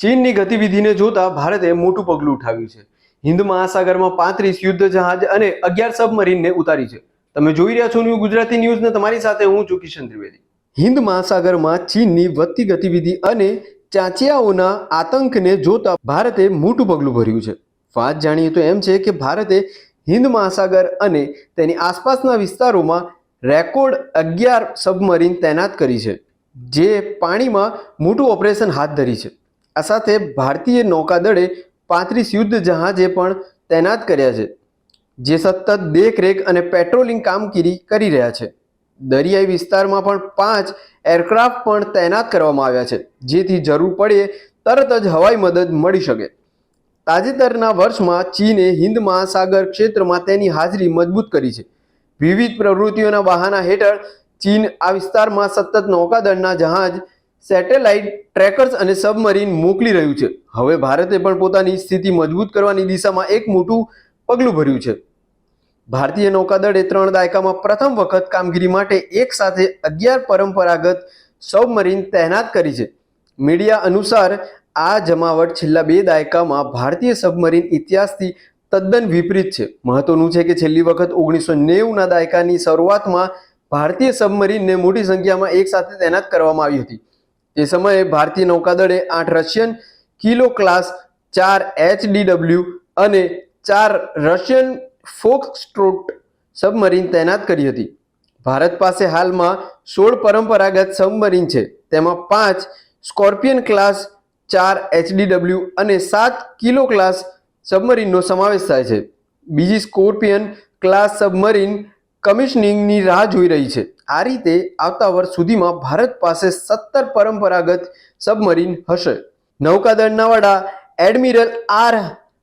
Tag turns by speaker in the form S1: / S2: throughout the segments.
S1: ચીનની ગતિવિધિને જોતા ભારતે મોટું પગલું ઉઠાવ્યું છે. હિન્દ મહાસાગરમાં પાંત્રીસ યુદ્ધ જહાજ અને અગિયાર સબમરીનને ઉતારી છે. તમે જોઈ રહ્યા છો ન્યૂ ગુજરાતી ન્યૂઝને તમારી સાથે હું છું કિશન ત્રિવેદી. હિન્દ મહાસાગરમાં ચીનની વધતી ગતિવિધિ અને ચાંચિયાઓના આતંકને જોતા ભારતે મોટું પગલું ભર્યું છે. વાત જાણીએ તો એમ છે કે ભારતે હિન્દ મહાસાગર અને તેની આસપાસના વિસ્તારોમાં રેકોર્ડ અગિયાર સબમરીન તૈનાત કરી છે, જે પાણીમાં મોટું ઓપરેશન હાથ ધરી છે. આ સાથે ભારતીય નૌકાદળે પાંત્રીસ યુદ્ધ જહાજે પણ તૈનાત કર્યા છે, જે સતત દેખરેખ અને પેટ્રોલિંગ કામગીરી કરી રહ્યા છે. દરિયાઈ વિસ્તારમાં પણ પાંચ એરક્રાફ્ટ પણ તૈનાત કરવામાં આવ્યા છે, જેથી જરૂર પડે તરત જ હવાઈ મદદ મળી શકે. તાજેતરના વર્ષમાં ચીને હિન્દ મહાસાગર ક્ષેત્રમાં તેની હાજરી મજબૂત કરી છે. વિવિધ પ્રવૃત્તિઓના બહાના હેઠળ ચીન આ વિસ્તારમાં સતત નૌકાદળના જહાજ સેટેલાઇટ ટ્રેકર્સ અને સબમરીન મોકલી રહ્યું છે. હવે ભારતે પણ પોતાની સ્થિતિ મજબૂત કરવાની દિશામાં એક મોટું પગલું ભર્યું છે. ભારતીય નૌકાદળે ત્રણ દાયકામાં પ્રથમ વખત કામગીરી માટે એક સાથે અગિયાર પરંપરાગત સબમરીન તૈનાત કરી છે. મીડિયા અનુસાર, આ જમાવટ છેલ્લા બે દાયકામાં ભારતીય સબમરીન ઇતિહાસથી તદ્દન વિપરીત છે. મહત્વનું છે કે છેલ્લી વખત ઓગણીસો નેવુંના દાયકાની શરૂઆતમાં ભારતીય સબમરીનને મોટી સંખ્યામાં એક સાથે તૈનાત કરવામાં આવી હતી. તે સમયે ભારતીય નૌકાદળે આઠ રશિયન, કિલો ક્લાસ ચાર એચડીડબલ્યુ અને ચાર રશિયન ફોક્સટ્રોટ સબમરીન તૈનાત કરી હતી. ભારત પાસે હાલમાં સોળ પરંપરાગત સબમરીન છે. તેમાં પાંચ સ્કોર્પિયન ક્લાસ ચાર એચડીડબલ્યુ અને સાત કિલો ક્લાસ સબમરીનનો સમાવેશ થાય છે. બીજી સ્કોર્પિયન ક્લાસ સબમરીન કમિશનિંગની રાહ જોઈ રહી છે. આ રીતે આવતા વર્ષ સુધીમાં ભારત પાસે સત્તર પરંપરાગત સબમરીન હશે. નૌકાદળના વડા એડમિરલ આર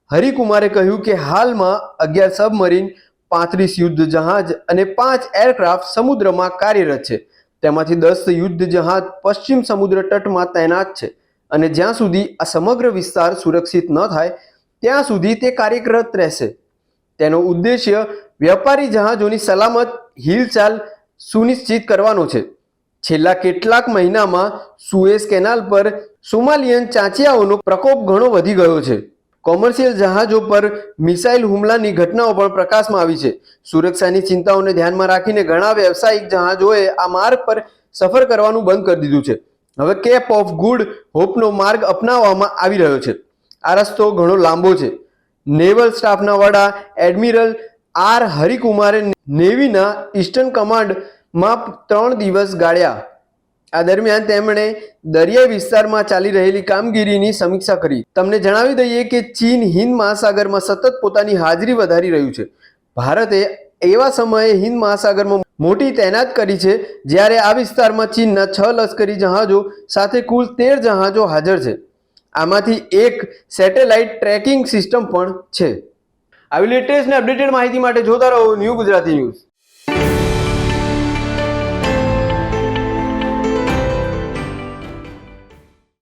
S1: હરિકુમારે કહ્યું કે હાલમાં અગિયાર સબમરીન, પાંત્રીસ યુદ્ધ જહાજ અને પાંચ એરક્રાફ્ટ સમુદ્રમાં કાર્યરત છે. તેમાંથી દસ યુદ્ધ જહાજ પશ્ચિમ સમુદ્ર તટમાં તૈનાત છે અને જ્યાં સુધી આ સમગ્ર વિસ્તાર સુરક્ષિત ન થાય, ત્યાં સુધી તે કાર્યરત રહેશે. તેનો ઉદ્દેશ્ય વ્યાપારી જહાજોની સલામત હિલચાલ સુનિશ્ચિત કરવાનો છે. છેલ્લા કેટલાક મહિનામાં સુએઝ કેનાલ પર સોમાલિયન ચાંચિયાઓનો પ્રકોપ ઘણો વધી ગયો છે. કોમર્શિયલ જહાજો પર મિસાઇલ હુમલાની ઘટનાઓ પણ પ્રકાશમાં આવી છે. સુરક્ષાની ચિંતાઓને ધ્યાનમાં રાખીને ઘણા વ્યવસાયિક જહાજોએ આ માર્ગ પર સફર કરવાનું બંધ કરી દીધું છે. હવે કેપ ઓફ ગુડ હોપનો માર્ગ અપનાવવામાં આવી રહ્યો છે. આ રસ્તો ઘણો લાંબો છે. નેવલ સ્ટાફના વડા એડમિરલ આર હરિકુમારે નેવીના ઈસ્ટર્ન કમાન્ડમાં ત્રણ દિવસ ગાળ્યા. આ દરમિયાન તેમણે દરિયાઈ વિસ્તારમાં ચાલી રહેલી કામગીરીની સમીક્ષા કરી. તમને જણાવી દઈએ કે ચીન હિન્દ મહાસાગરમાં સતત પોતાની હાજરી વધારી રહ્યું છે. ભારતે એવા સમયે હિન્દ મહાસાગરમાં મોટી તૈનાત કરી છે, જ્યારે આ વિસ્તારમાં ચીનના છ લશ્કરી જહાજો સાથે કુલ તેર જહાજો હાજર છે. આમાંથી એક સેટેલાઇટ ટ્રેકિંગ સિસ્ટમ પણ છે. આવી લેટેસ્ટ ને અપડેટેડ માહિતી માટે જોતા રહો ન્યૂ ગુજરાતી ન્યૂઝ